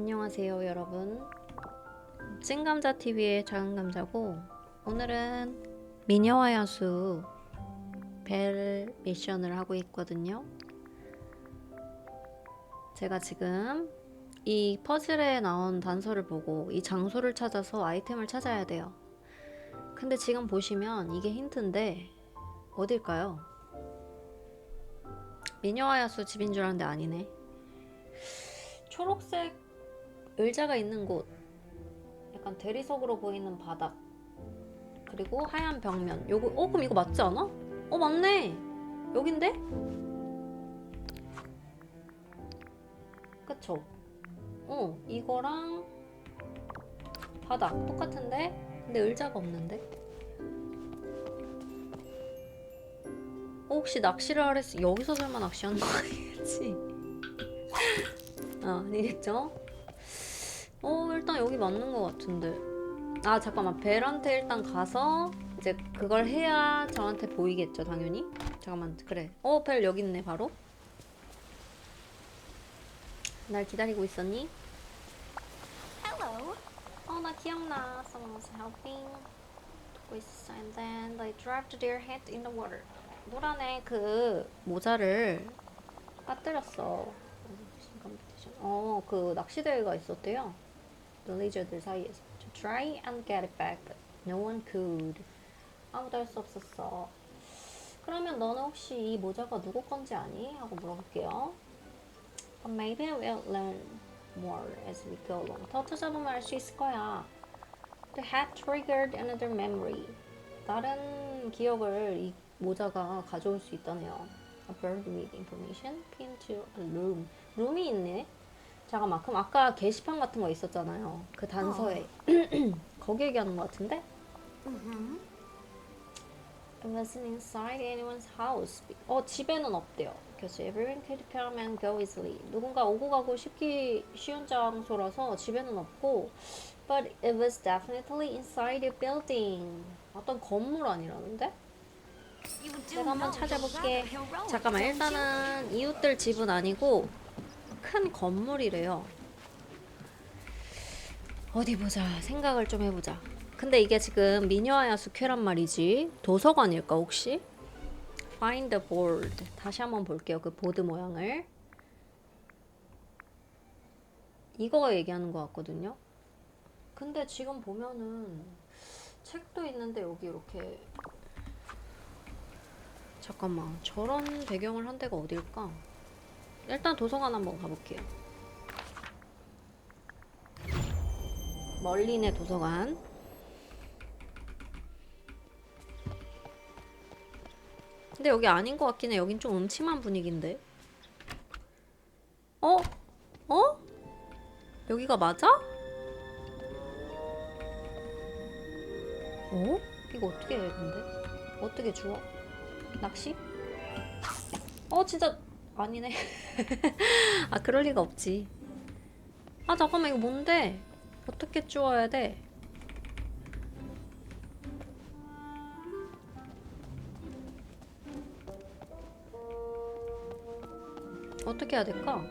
안녕하세요 여러분. 찐감자TV의 작은감자고 오늘은 미녀와 야수 벨 미션을 하고 있거든요. 제가 지금 이 퍼즐에 나온 단서를 보고 이 장소를 찾아서 아이템을 찾아야 돼요. 근데 지금 보시면 이게 힌트인데 어딜까요? 미녀와 야수 집인 줄 알았는데 아니네. 초록색 의자가 있는 곳, 약간 대리석으로 보이는 바닥, 그리고 하얀 벽면. 요거, 어, 그럼 이거 맞지 않아? 어, 맞네! 여긴데? 그쵸? 어, 이거랑 바닥 똑같은데? 근데 의자가 없는데? 어, 혹시 낚시를 하랬어? 여기서 설마 낚시하는 거 아니겠지? 아, 아니겠죠? 어, 일단 여기 맞는 것 같은데. 아, 잠깐만. 벨한테 일단 가서 이제 그걸 해야 저한테 보이겠죠, 당연히. 잠깐만, 그래. 어, 벨 여기 있네, 바로. 날 기다리고 있었니? Hello. 어, 나 기억나. Someone was helping. Twist and then they dropped their head in the water. 노란의 그 모자를 빠뜨렸어. 어, 그 낚시대회가 있었대요. 빌리저들 사이에서. To try and get it back, but no one could. 아무도 할 수 없었어. 그러면 너는 혹시 이 모자가 누구 건지 아니? 하고 물어볼게요. But maybe we'll learn more as we go along. 더 찾아보면 알 수 있을 거야. The hat triggered another memory. 다른 기억을 이 모자가 가져올 수 있다네요. A bird with information pinned to a room. 룸이 있네. 잠깐만, 그럼 아까 게시판 같은 거 있었잖아요. 그 단서에. 거기 얘기하는 것 같은데? Mm-hmm. It wasn't inside anyone's house. 어, 집에는 없대요. Because everyone could come and go easily. 누군가 오고 가고 쉽기 쉬운 장소라서 집에는 없고 But it was definitely inside a building. 어떤 건물 아니라는데? 내가 한번 찾아볼게. 잠깐만? 일단은 이웃들 집은 아니고 큰 건물이래요. 어디 보자. 생각을 좀 해보자. 근데 이게 지금 미녀와 야수쾌란 말이지. 도서관일까 혹시? Find the board. 다시 한번 볼게요. 그 보드 모양을. 이거 얘기하는 것 같거든요. 근데 지금 보면은 책도 있는데 여기 이렇게 잠깐만 저런 배경을 한 데가 어딜까? 일단 도서관 한번 가볼게요. 멀리네 도서관. 근데 여기 아닌 것 같긴 해. 여긴 좀 음침한 분위기인데. 어? 어? 여기가 맞아? 어? 이거 어떻게 해, 근데? 어떻게 주워? 낚시? 어, 진짜 아니네. 아, 그럴 리가 없지. 아, 잠깐만, 이거 뭔데? 어떻게 주워야 돼? 어떻게 해야 될까?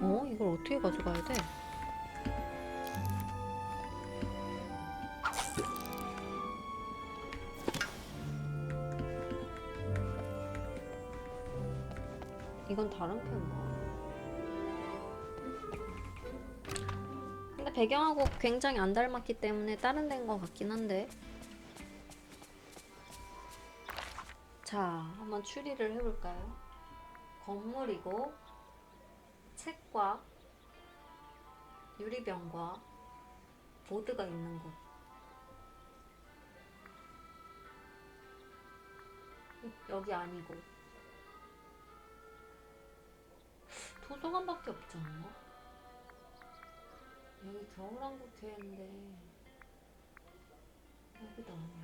어? 이걸 어떻게 가져가야 돼? 이건 다른 편인가? 근데 배경하고 굉장히 안 닮았기 때문에 다른 데인 것 같긴 한데 자 한번 추리를 해볼까요? 건물이고 책과 유리병과 보드가 있는 곳 여기 아니고 도서관밖에 없지 않나? 여기 겨울왕국 교회인데 여기도 아니야.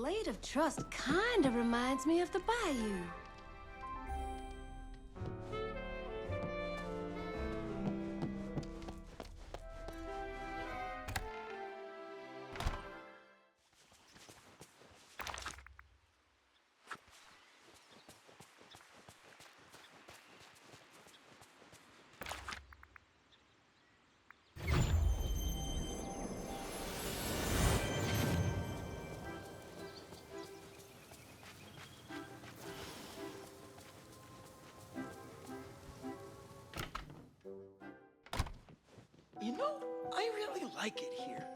Glade of Trust kind of reminds me of the Bayou. You know, I really like it here.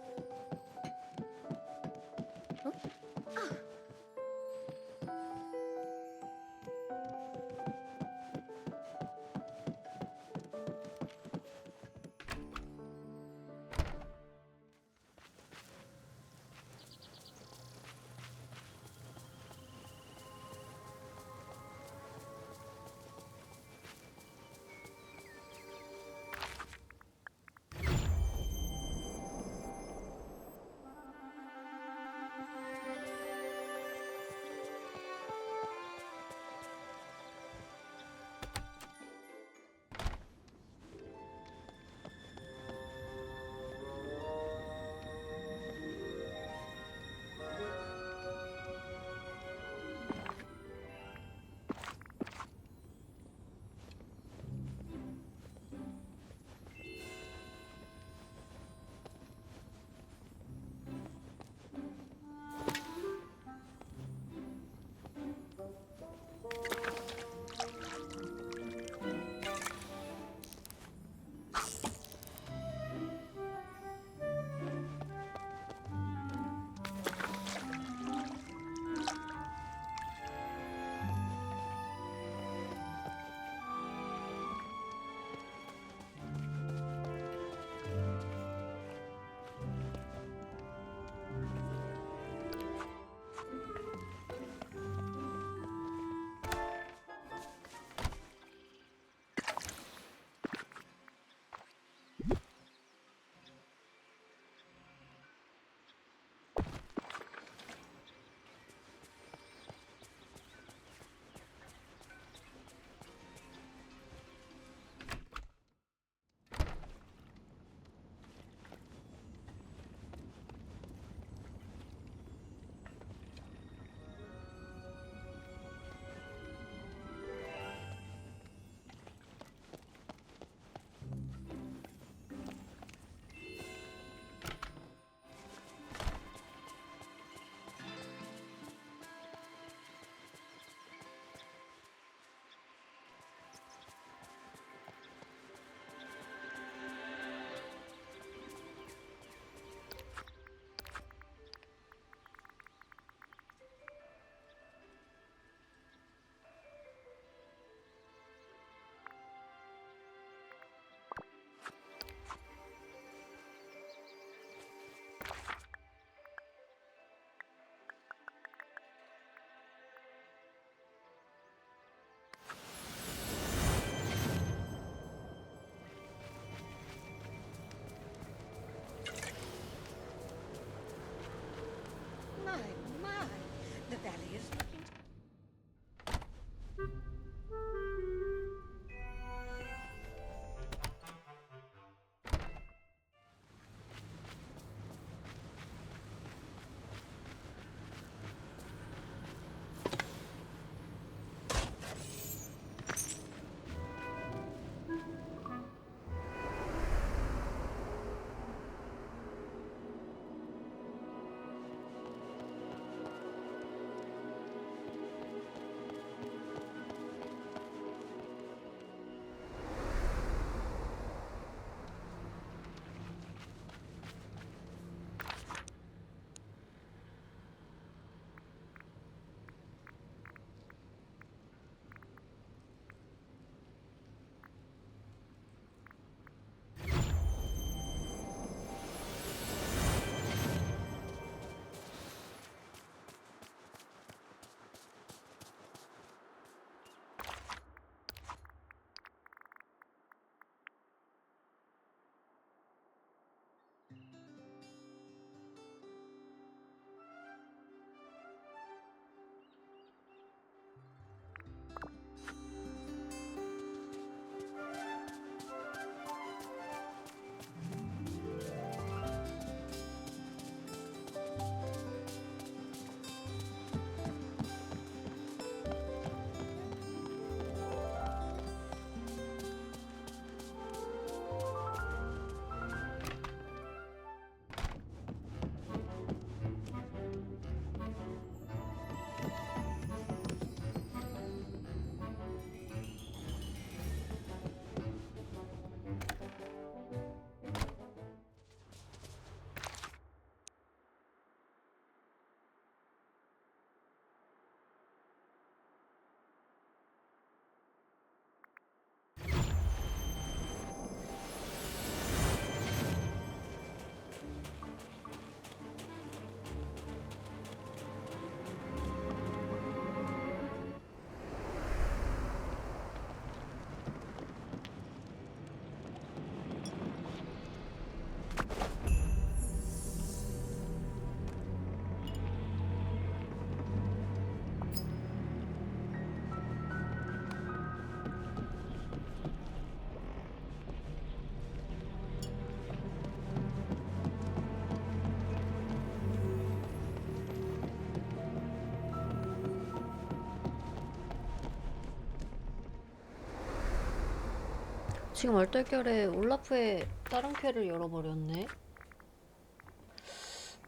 지금 얼떨결에 올라프의 다른 쾌를 열어버렸네.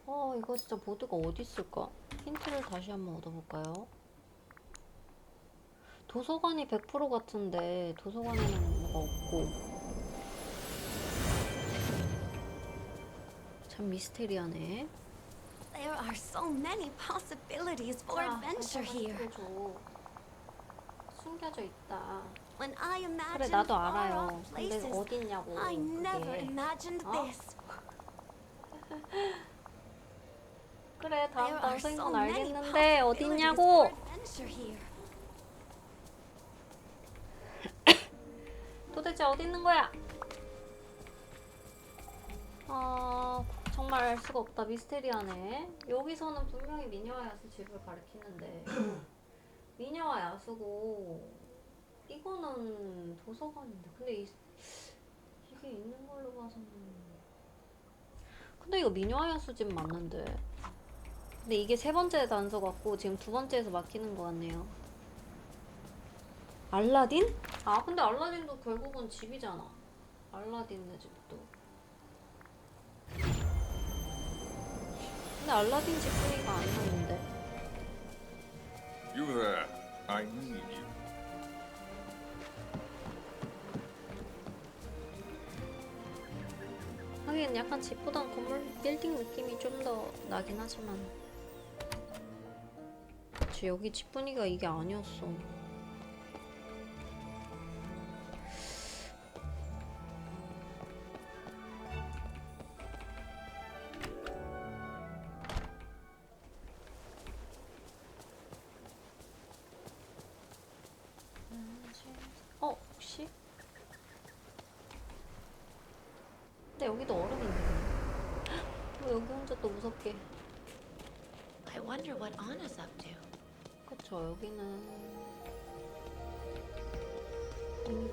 어, 이거 진짜 보드가 어디 있을까? 힌트를 다시 한번 얻어볼까요? 도서관이 100% 같은데 도서관에는 뭐가 없고 참 미스테리하네. There are so many possibilities for 자, adventure here. 줘. 숨겨져 있다. When I 그래 imagined 나도 알아요. 근데 never 그게. imagined 어? this. 그래 다음 There are 방송인 so 건 알겠는데 here. 도대체 어디 있는 거야? 아 정말 알 수가 없다 미스테리하네 여기서는 분명히 미녀와 야수 집을 가리키는데 미녀와 야수고 이거는 도서관인데 근데 이, 이게 있는 걸로 봐서는 근데 이거 미녀와 야수 집 맞는데 근데 이게 세 번째 단서 같고 지금 두 번째에서 막히는 것 같네요 알라딘? 아 근데 알라딘도 결국은 집이잖아 알라딘네 집도 근데 알라딘 집 분위기가 아니었는데 You there. I need you. 하긴 약간 집보단 건물 빌딩 느낌이 좀 더 나긴 하지만. 여기 집 분위기가 이게 아니었어 어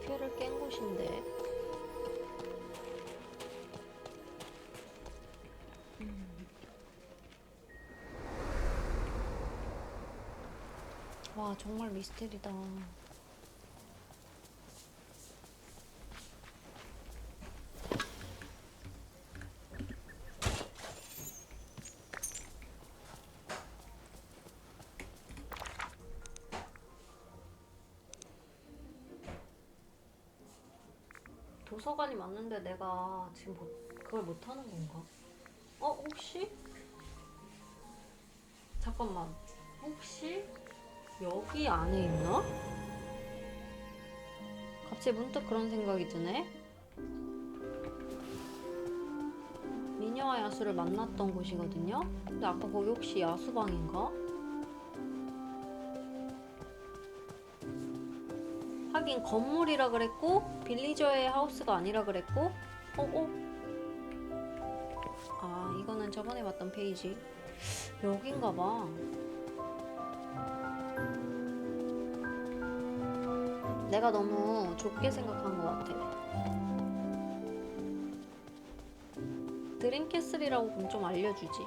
피해를 깬 곳인데 음. 와 정말 미스테리다 도서관이 맞는데 내가 지금 못, 그걸 못하는 건가? 어 혹시? 잠깐만 혹시 여기 안에 있나? 갑자기 문득 그런 생각이 드네. 미녀와 야수를 만났던 곳이거든요. 근데 아까 거기 혹시 야수방인가? 하긴 건물이라 그랬고 빌리저의 하우스가 아니라 그랬고 어 어? 아 이거는 저번에 봤던 페이지. 여긴가 봐. 내가 너무 좁게 생각한 것 같아. 드림캐슬이라고 그럼 좀 알려주지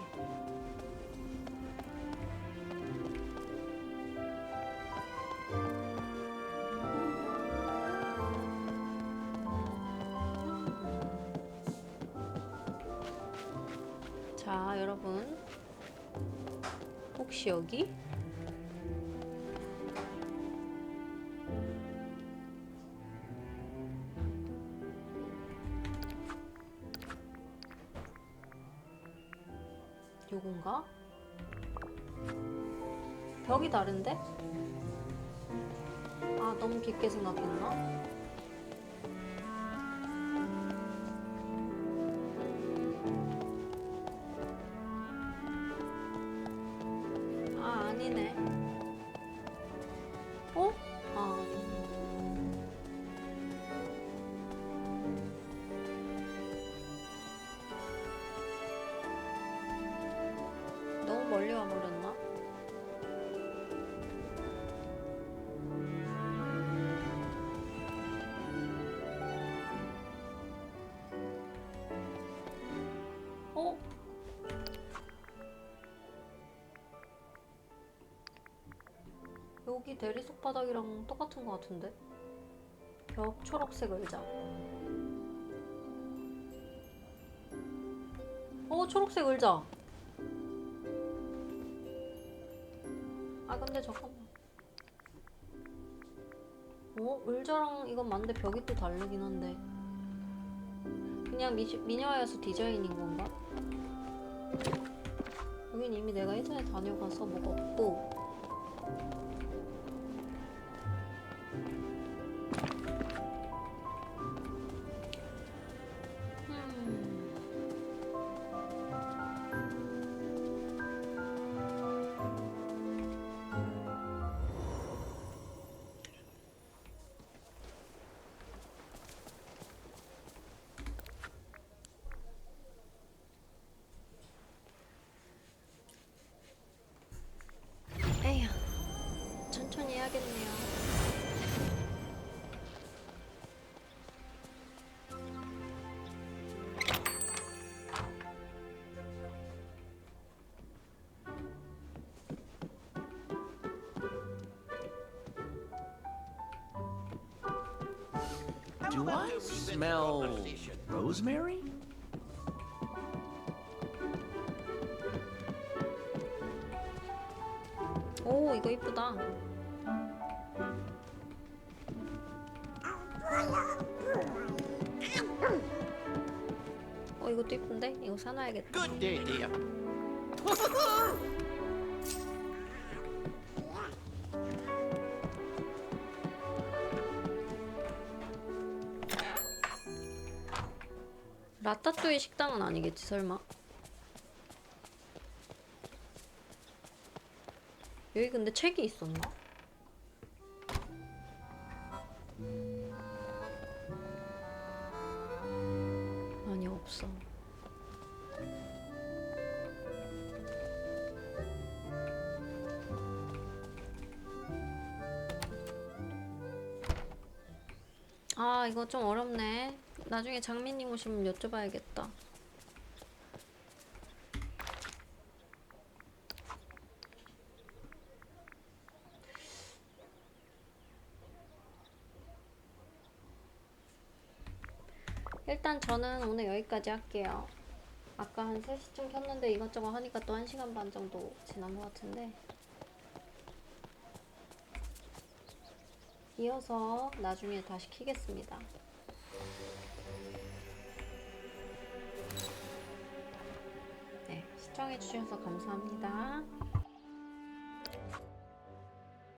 자, 여러분. 혹시 여기? 요건가? 벽이 다른데? 아 여기 대리석 바닥이랑 똑같은 것 같은데? 벽 초록색 의자. 어 초록색 의자. 아 근데 잠깐만. 어 의자랑 이건 맞는데 벽이 또 다르긴 한데. 그냥 미, 미녀하여서 디자인인 건가? 여긴 이미 내가 예전에 다녀가서 뭐가 없고 Do I smell rosemary? 오 이거 이쁘다 어 이것도 이쁜데? 이거 사놔야겠다 Good idea. 라따뚜이 식당은 아니겠지 설마 여기 근데 책이 있었나? 아 이거 좀 어렵네. 나중에 장미님 오시면 여쭤봐야겠다. 일단 저는 오늘 여기까지 할게요. 아까 한 3시쯤 켰는데 이것저것 하니까 또 1시간 반 정도 지난 것 같은데 이어서 나중에 다시 키겠습니다. 네, 시청해주셔서 감사합니다.